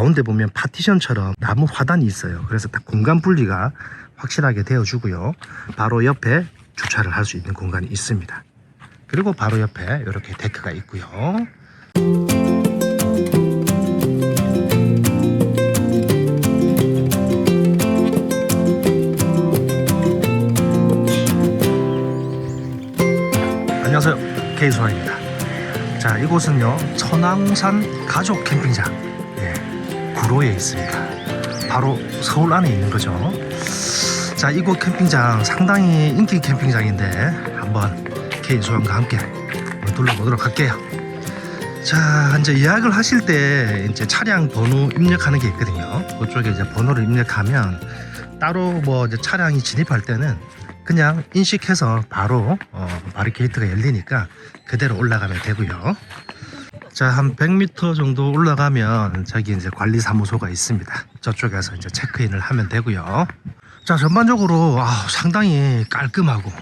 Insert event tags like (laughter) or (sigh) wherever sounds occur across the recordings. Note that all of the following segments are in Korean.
가운데 보면 파티션처럼 나무 화단이 있어요. 그래서 딱 공간 분리가 확실하게 되어주고요. 바로 옆에 주차를 할 수 있는 공간이 있습니다. 그리고 바로 옆에 이렇게 데크가 있고요. 안녕하세요. 케이소아입니다. 자, 이곳은요, 천왕산 가족 캠핑장. 예, 구로에 있습니다. 바로 서울 안에 있는 거죠. 자, 이곳 캠핑장 상당히 인기 캠핑장인데 한번 케이소아과 함께 한번 둘러보도록 할게요. 자, 이제 예약을 하실 때 이제 차량 번호 입력하는 게 있거든요. 그쪽에 이제 번호를 입력하면 따로 뭐 차량이 진입할 때는 그냥 인식해서 바로 어, 바리케이트가 열리니까 그대로 올라가면 되고요. 자, 한 100m 정도 올라가면 저기 이제 관리사무소가 있습니다. 저쪽에서 이제 체크인을 하면 되고요. 자, 전반적으로 아, 상당히 깔끔하고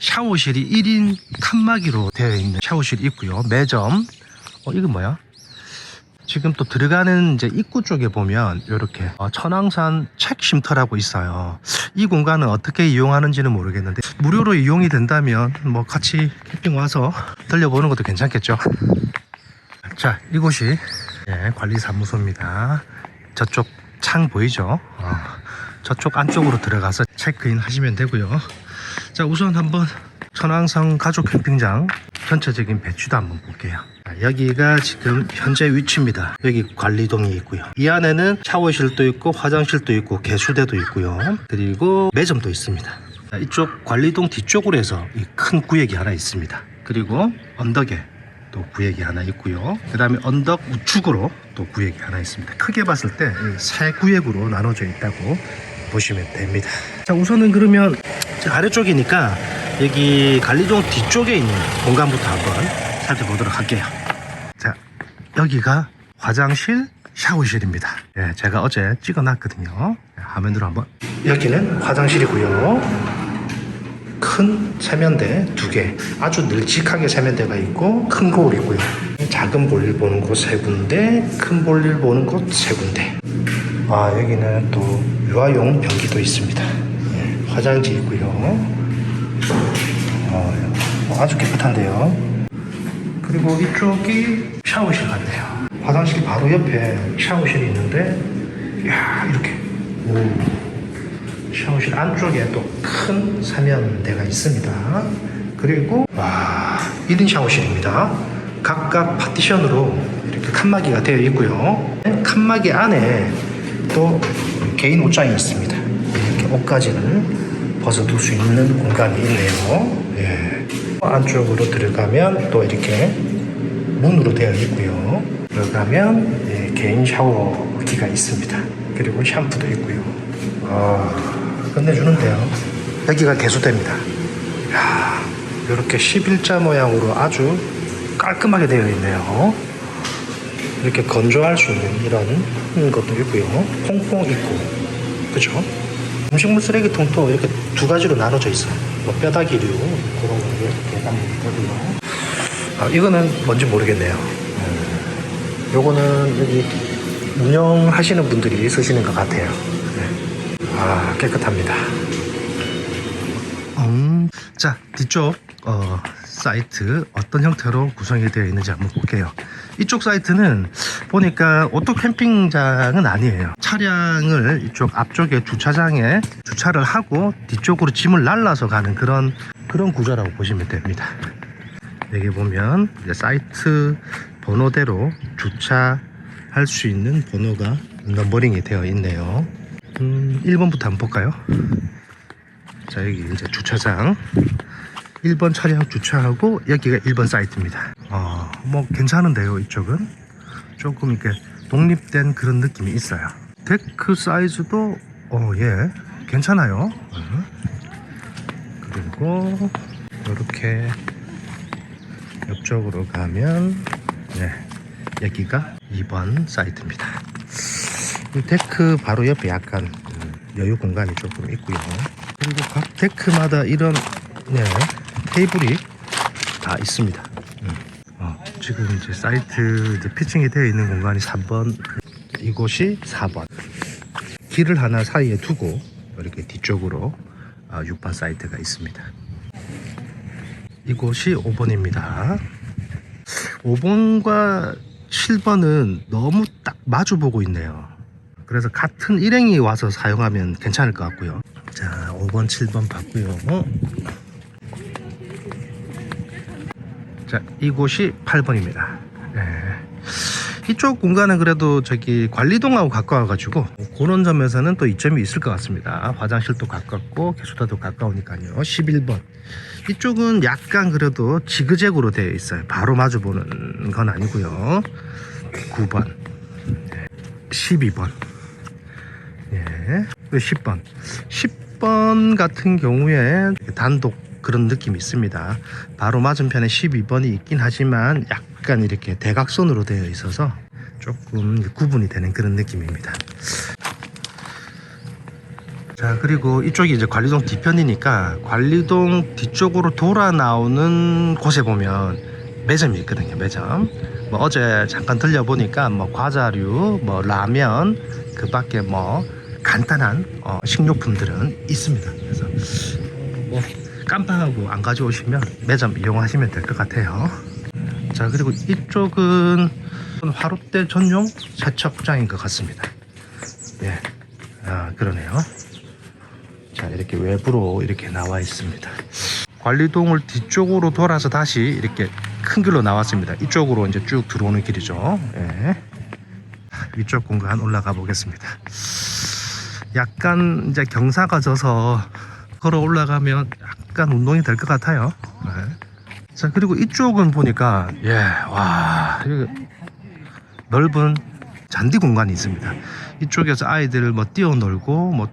샤워실이 1인 칸막이로 되어 있는 샤워실이 있고요. 매점. 어, 이건 뭐야? 지금 또 들어가는 이제 입구 쪽에 보면 이렇게 어, 천왕산 책 쉼터라고 있어요. 이 공간은 어떻게 이용하는지는 모르겠는데 무료로 이용이 된다면 뭐 같이 캠핑 와서 (laughs) 들려보는 것도 괜찮겠죠. 자, 이곳이 예, 관리사무소입니다. 저쪽 창 보이죠? 어, 저쪽 안쪽으로 들어가서 체크인 하시면 되고요. 자, 우선 한번 천왕산 가족 캠핑장 전체적인 배치도 한번 볼게요. 자, 여기가 지금 현재 위치입니다. 여기 관리동이 있고요. 이 안에는 샤워실도 있고 화장실도 있고 개수대도 있고요. 그리고 매점도 있습니다. 자, 이쪽 관리동 뒤쪽으로 해서 이큰 구역이 하나 있습니다. 그리고 언덕에 또 구역이 하나 있고요. 그 다음에 언덕 우측으로 또 구역이 하나 있습니다. 크게 봤을 때 세 구역으로 나눠져 있다고 보시면 됩니다. 자, 우선은 그러면 자, 아래쪽이니까 여기 관리동 뒤쪽에 있는 공간부터 한번 살펴보도록 할게요. 자, 여기가 화장실, 샤워실입니다. 예, 제가 어제 찍어놨거든요. 예, 화면으로 한번. 여기는 화장실이고요. 큰 세면대 두 개, 아주 널찍하게 세면대가 있고 큰 거울 있고요. 작은 볼일 보는 곳 세 군데, 큰 볼일 보는 곳 세 군데. 아 여기는 또 유아용 변기도 있습니다. 예, 화장지 있고요. 어, 아주 깨끗한데요. 그리고 이쪽이 샤워실 같네요. 화장실 바로 옆에 샤워실이 있는데, 이야 이렇게 오. 샤워실 안쪽에 또큰 세면대가 있습니다. 그리고 와 1인 샤워실입니다. 각각 파티션으로 이렇게 칸막이가 되어 있고요. 칸막이 안에 또 개인 옷장이 있습니다. 이렇게 옷까지는 벗어둘 수 있는 공간이 있네요. 예. 안쪽으로 들어가면 또 이렇게 문으로 되어 있고요. 들어가면 예, 개인 샤워기가 있습니다. 그리고 샴푸도 있고요. 아, 끝내주는데요. 여기가 개수대입니다. 이야, 이렇게 11자 모양으로 아주 깔끔하게 되어 있네요. 이렇게 건조할 수 있는 이런 것도 있고요. 퐁퐁 있고, 그죠? 음식물 쓰레기통도 이렇게 두 가지로 나눠져 있어요. 뭐 뼈다귀류 그런 거 이렇게 남겨두고요. 아, 이거는 뭔지 모르겠네요. 음, 요거는 여기 운영하시는 분들이 쓰시는 것 같아요. 네. 아, 깨끗합니다. 음, 자, 뒤쪽 어, 사이트 어떤 형태로 구성이 되어 있는지 한번 볼게요. 이쪽 사이트는 보니까 오토 캠핑장은 아니에요. 차량을 이쪽 앞쪽에 주차장에 주차를 하고 뒤쪽으로 짐을 날라서 가는 그런 그런 구조라고 보시면 됩니다. 여기 보면 사이트 번호대로 주차할 수 있는 번호가 넘버링이 되어 있네요. 음, 1번부터 한번 볼까요? 자, 여기 이제 주차장. 1번 차량 주차하고 여기가 1번 사이트입니다. 어, 뭐 괜찮은데요, 이쪽은. 조금 이렇게 독립된 그런 느낌이 있어요. 데크 사이즈도 어, 예, 괜찮아요. 어. 그리고 이렇게 옆쪽으로 가면 네, 여기가 2번 사이트입니다. 이 데크 바로 옆에 약간 음, 여유 공간이 조금 있고요. 그리고 각 데크마다 이런 네, 테이블이 다 있습니다. 음. 어, 지금 이제 사이트 이제 피칭이 되어 있는 공간이 3번 이곳이 4번. 길을 하나 사이에 두고 이렇게 뒤쪽으로 아, 6번 사이트가 있습니다. 이곳이 5번입니다. 5번과 7번은 너무 딱 마주 보고 있네요. 그래서 같은 일행이 와서 사용하면 괜찮을 것 같고요. 자, 5번, 7번 봤고요. 자, 이곳이 8번입니다. 이쪽 공간은 그래도 저기 관리동하고 가까워가지고 그런 점에서는 또 이점이 있을 것 같습니다. 화장실도 가깝고 개수다도 가까우니까요. 11번 이쪽은 약간 그래도 지그재그로 되어 있어요. 바로 마주 보는 건 아니고요. 9번, 12번, 예, 10번, 10번 같은 경우에 단독 그런 느낌이 있습니다. 바로 맞은편에 12번이 있긴 하지만 약간 이렇게 대각선으로 되어 있어서 조금 구분이 되는 그런 느낌입니다. 자 그리고 이쪽이 이제 관리동 뒤편이니까 관리동 뒤쪽으로 돌아 나오는 곳에 보면 매점이 있거든요 매점 뭐 어제 잠깐 들려보니까 뭐 과자류 뭐 라면 그 밖에 뭐 간단한 어, 식료품들은 있습니다. 그래서 어, 뭐. 깜빡하고 안 가져오시면 매점 이용하시면 될 것 같아요. 자 그리고 이쪽은 화롯대 전용 세척장인 것 같습니다. 예. 아, 그러네요. 자 이렇게 외부로 이렇게 나와 있습니다. 관리동을 뒤쪽으로 돌아서 다시 이렇게 큰 길로 나왔습니다. 이쪽으로 이제 쭉 들어오는 길이죠. 예. 위쪽 공간 올라가 보겠습니다 약간 이제 경사가 져서 걸어 올라가면 약간 운동이 될 것 같아요 예. 자 그리고 이쪽은 보니까 예와 넓은 잔디 공간이 있습니다 이쪽에서 아이들 뭐 뛰어놀고 뭐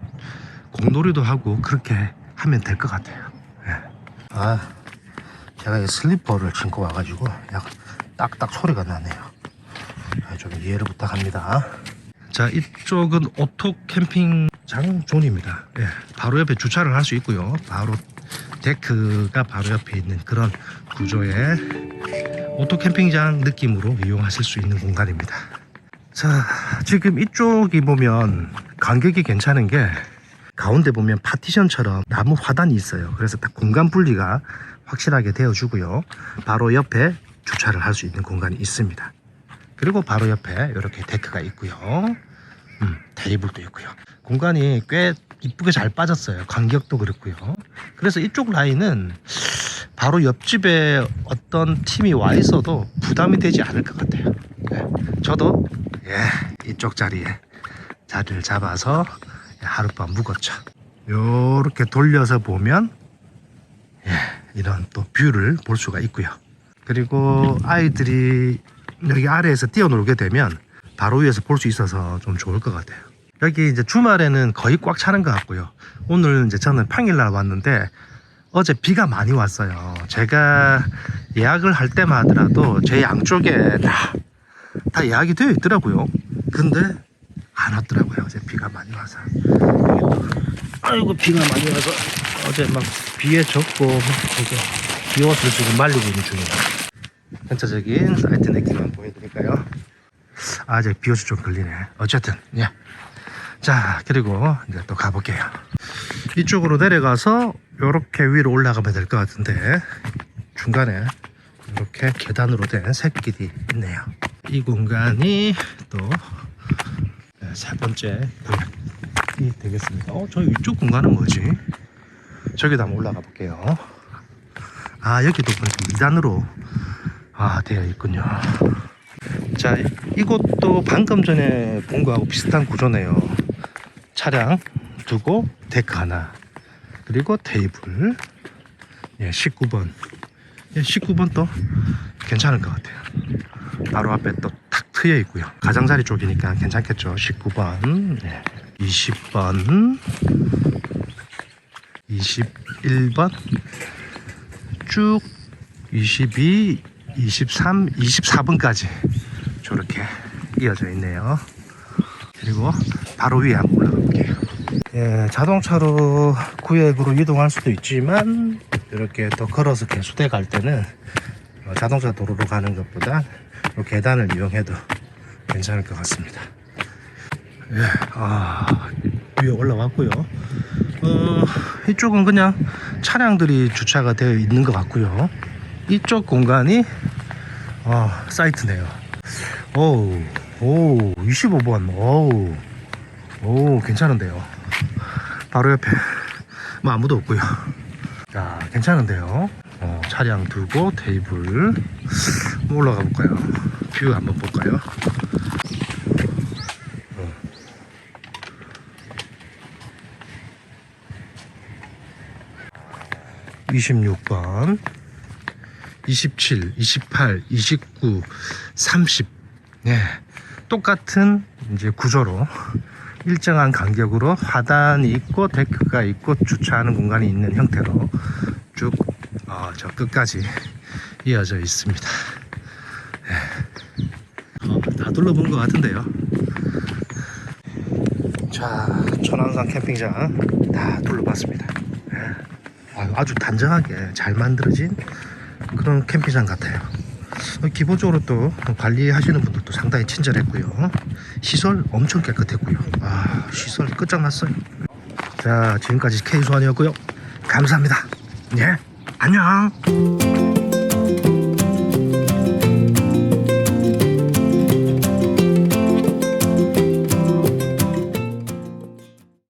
공놀이도 하고 그렇게 하면 될 것 같아요. 예. 아, 제가 이 슬리퍼를 신고 와가지고 약 딱딱 소리가 나네요. 아, 좀 이해를 부탁합니다. 자, 이쪽은 오토 캠핑 장 존입니다. 예, 바로 옆에 주차를 할 수 있고요. 바로 데크가 바로 옆에 있는 그런 구조의 오토 캠핑장 느낌으로 이용하실 수 있는 공간입니다. 자, 지금 이쪽이 보면 간격이 괜찮은 게 가운데 보면 파티션처럼 나무 화단이 있어요. 그래서 딱 공간 분리가 확실하게 되어주고요. 바로 옆에 주차를 할 수 있는 공간이 있습니다. 그리고 바로 옆에 이렇게 데크가 있고요. 음, 테이블도 있고요. 공간이 꽤 이쁘게 잘 빠졌어요. 간격도 그렇고요. 그래서 이쪽 라인은 바로 옆집에 어떤 팀이 와 있어도 부담이 되지 않을 것 같아요. 네, 저도 예, 이쪽 자리에 자리를 잡아서 하룻밤 묵었죠. 요렇게 돌려서 보면 예, 이런 또 뷰를 볼 수가 있고요. 그리고 아이들이 여기 아래에서 뛰어놀게 되면 바로 위에서 볼 수 있어서 좀 좋을 것 같아요. 여기 이제 주말에는 거의 꽉 차는 것 같고요. 오늘 이제 저는 평일날 왔는데 어제 비가 많이 왔어요. 제가 예약을 할 때만 하더라도 제 양쪽에 다, 다 예약이 되어 있더라고요. 근데 안 왔더라고요. 어제 비가 많이 와서. 아이고, 비가 많이 와서 어제 막 비에 젖고, 막 이제 비옷을 지금 말리고 있는 중입니다. 전체적인 사이트 느낌만 보여드릴까요? 아, 이제 비옷이 좀 걸리네. 어쨌든, 예. 자, 그리고 이제 또 가볼게요. 이쪽으로 내려가서 이렇게 위로 올라가면 될 것 같은데, 중간에 이렇게 계단으로 된 샛길이 있네요. 이 공간이 또 네, 세 번째 구역이 되겠습니다. 어, 저 위쪽 공간은 뭐지? 저기다 한번 올라가 볼게요. 아, 여기도 보니까 2단으로 아, 되어 있군요. 자, 이곳도 방금 전에 본 거하고 비슷한 구조네요. 차량 두고 데크 하나, 그리고 테이블. 예, 19번. 예, 19번 또 괜찮을 것 같아요. 바로 앞에 또 탁 트여 있고요. 가장자리 쪽이니까 괜찮겠죠. 19번, 예. 20번, 21번, 쭉 22, 23, 24번까지 저렇게 이어져 있네요. 그리고 바로 위에 한번 올라가 볼게요. 예, 자동차로 구역으로 이동할 수도 있지만 이렇게 또 걸어서 개수대 갈 때는 어, 자동차 도로로 가는 것보다 이 계단을 이용해도 괜찮을 것 같습니다. 예, 아, 위에 올라왔고요. 어, 이쪽은 그냥 차량들이 주차가 되어 있는 것 같고요. 이쪽 공간이 어, 사이트네요. 오, 오, 25번. 오, 오, 괜찮은데요. 바로 옆에 뭐 아무도 없고요. 자, 괜찮은데요. 어, 차량 두고 테이블 올라가 볼까요? 뷰 한번 볼까요? 26번, 27, 28, 29, 30. 네. 똑같은 이제 구조로 일정한 간격으로 화단이 있고 데크가 있고 주차하는 공간이 있는 형태로 쭉 어, 저 끝까지 이어져 있습니다. 네. 어, 다 둘러본 것 같은데요. 자, 천왕산 캠핑장 다 둘러봤습니다. 네. 아유, 아주 단정하게 잘 만들어진 그런 캠핑장 같아요. 어, 기본적으로 또 관리하시는 분들도 상당히 친절했고요. 시설 엄청 깨끗했고요. 아, 시설 끝장났어요. 자, 지금까지 K수환이었고요. 감사합니다. 예, 안녕.